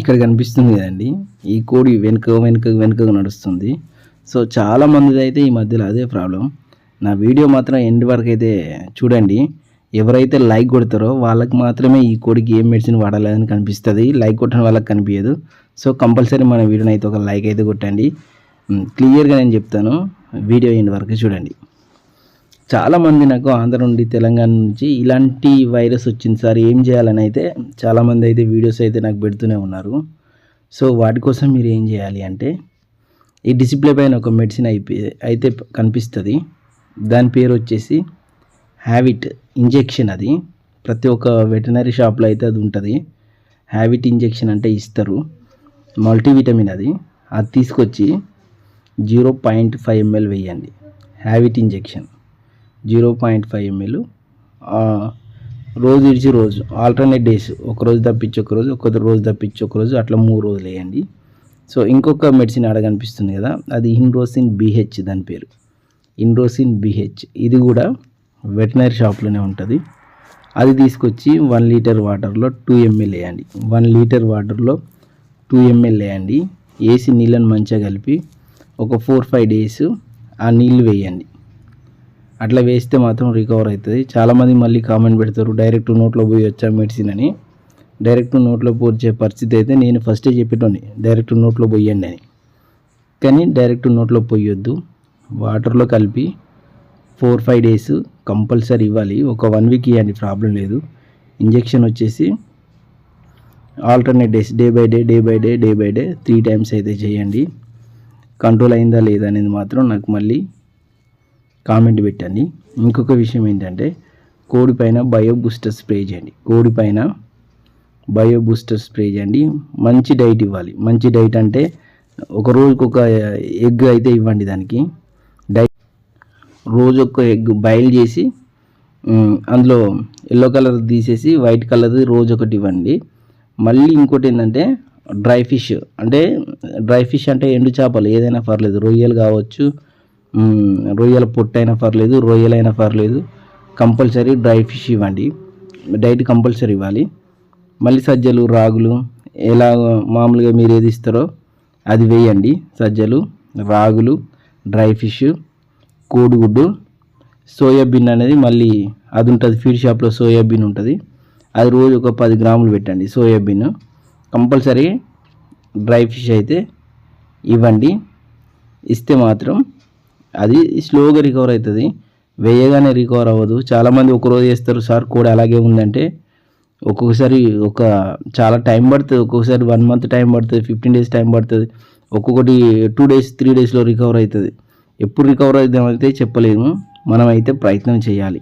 ఇక్కడ కనిపిస్తుంది కదండి. ఈ కోడి వెనుక వెనుక వెనుక నడుస్తుంది. సో చాలా మందిది అయితే ఈ మధ్యలో అదే ప్రాబ్లం. నా వీడియో మాత్రం ఎండ్ వరకు అయితే చూడండి. ఎవరైతే లైక్ కొడతారో వాళ్ళకి మాత్రమే ఈ కోడికి ఏం మెడిసిన్ వాడాలని కనిపిస్తుంది. లైక్ కొట్టడం వాళ్ళకి కనిపించదు సో కంపల్సరీ మన వీడియోని అయితే ఒక లైక్ అయితే కొట్టండి. క్లియర్గా నేను చెప్తాను. వీడియో ఎండ్ వరకు చూడండి. చాలామంది నాకు ఆంధ్ర నుండి తెలంగాణ నుంచి ఇలాంటి వైరస్ వచ్చింది సార్ ఏం చేయాలని అయితే చాలామంది అయితే వీడియోస్ అయితే నాకు పెడుతూనే ఉన్నారు. సో వాటి కోసం మీరు ఏం చేయాలి అంటే ఈ డిసిప్లే పైన ఒక మెడిసిన్ అయిపోయి అయితే కనిపిస్తుంది. దాని పేరు వచ్చేసి హ్యావిట్ ఇంజెక్షన్ అది. ప్రతి ఒక్క వెటనరీ షాప్లో అయితే అది ఉంటుంది. హ్యావిట్ ఇంజెక్షన్ అంటే ఇస్తారు. మల్టీవిటమిన్ అది. అది తీసుకొచ్చి జీరో పాయింట్ ఫైవ్ ఎంఎల్ వేయండి. హ్యావిట్ injection. Zero point five ML రోజు ఇడిచి రోజు ఆల్టర్నేట్ డేస్ ఒక రోజు తప్పించి ఒక రోజు ఒక రోజు తప్పించి ఒక రోజు అట్లా మూడు రోజులు వేయండి. సో ఇంకొక మెడిసిన్ ఆడ కనిపిస్తుంది కదా అది ఇన్రోసిన్ బిహెచ్ దాని పేరు. ఇన్రోసిన్ బిహెచ్ ఇది కూడా వెటనరీ షాప్లోనే ఉంటుంది. అది తీసుకొచ్చి వన్ లీటర్ వాటర్లో టూ ఎంఎల్ వేయండి. వన్ లీటర్ వాటర్లో టూ ఎంఎల్ వేయండి. వేసి నీళ్ళని మంచిగా కలిపి ఒక ఫోర్ ఫైవ్ డేస్ ఆ నీళ్ళు వేయండి. అట్లా వేస్తే మాత్రం రికవర్ అవుతుంది. చాలామంది మళ్ళీ కామెంట్ పెడతారు డైరెక్ట్ నోట్లో పోయి వచ్చా మెడిసిన్ అని. డైరెక్ట్ నోట్లో పోర్చే పరిస్థితి అయితే నేను ఫస్టే చెప్పేటోని డైరెక్ట్ నోట్లో పోయండి అని. కానీ డైరెక్ట్ నోట్లో పోయొద్దు. వాటర్లో కలిపి ఫోర్ ఫైవ్ డేస్ కంపల్సరీ ఇవ్వాలి. ఒక వన్ వీక్ ఇవ్వండి ప్రాబ్లం లేదు. ఇంజెక్షన్ వచ్చేసి alternate days day by day day by day day by day three times అయితే చేయండి. కంట్రోల్ అయిందా లేదా అనేది మాత్రం నాకు మళ్ళీ కామెంట్ పెట్టండి. ఇంకొక విషయం ఏంటంటే కోడి పైన బయో బూస్టర్ స్ప్రే చేయండి. కోడి పైన బయో బూస్టర్ స్ప్రే చేయండి. మంచి డైట్ ఇవ్వాలి. మంచి డైట్ అంటే ఒక రోజుకొక ఒక ఎగ్ అయితే ఇవ్వండి దానికి. డైట్ రోజు ఒక ఎగ్ బాయిల్ చేసి అందులో ఎల్లో కలర్ తీసేసి వైట్ కలర్ రోజు ఒకటి ఇవ్వండి. మళ్ళీ ఇంకోటి ఏంటంటే డ్రై ఫిష్. అంటే డ్రై ఫిష్ అంటే ఎండు చేపలు. ఏదైనా పర్లేదు. రొయ్యలు కావచ్చు రొయ్యల పొట్టైనా అయినా పర్లేదు రొయ్యలైనా పర్లేదు. కంపల్సరీ డ్రై ఫిష్ ఇవ్వండి. డైట్ కంపల్సరీ ఇవ్వాలి. మళ్ళీ సజ్జలు రాగులు ఎలా మామూలుగా మీరు ఏది ఇస్తారో అది వేయండి. సజ్జలు రాగులు డ్రై ఫిష్ కోడిగుడ్డు సోయాబీన్ అనేది మళ్ళీ అది ఉంటుంది ఫీడ్ షాప్లో సోయాబీన్ ఉంటుంది. అది రోజు ఒక పది గ్రాములు పెట్టండి సోయాబీన్. కంపల్సరీ డ్రై ఫిష్ అయితే ఇవ్వండి. ఇస్తే మాత్రం అది స్లోగా రికవర్ అవుతుంది. వేయగానే రికవర్ అవ్వదు. చాలామంది ఒకరోజు వేస్తారు సార్ కోడ్ అలాగే ఉందంటే ఒక్కొక్కసారి ఒక చాలా టైం పడుతుంది. ఒక్కొక్కసారి వన్ మంత్ టైం పడుతుంది ఫిఫ్టీన్ డేస్ టైం పడుతుంది. ఒక్కొక్కటి టూ డేస్ త్రీ డేస్లో రికవర్ అవుతుంది. ఎప్పుడు రికవర్ అవుతామైతే చెప్పలేము. మనం అయితే ప్రయత్నం చేయాలి.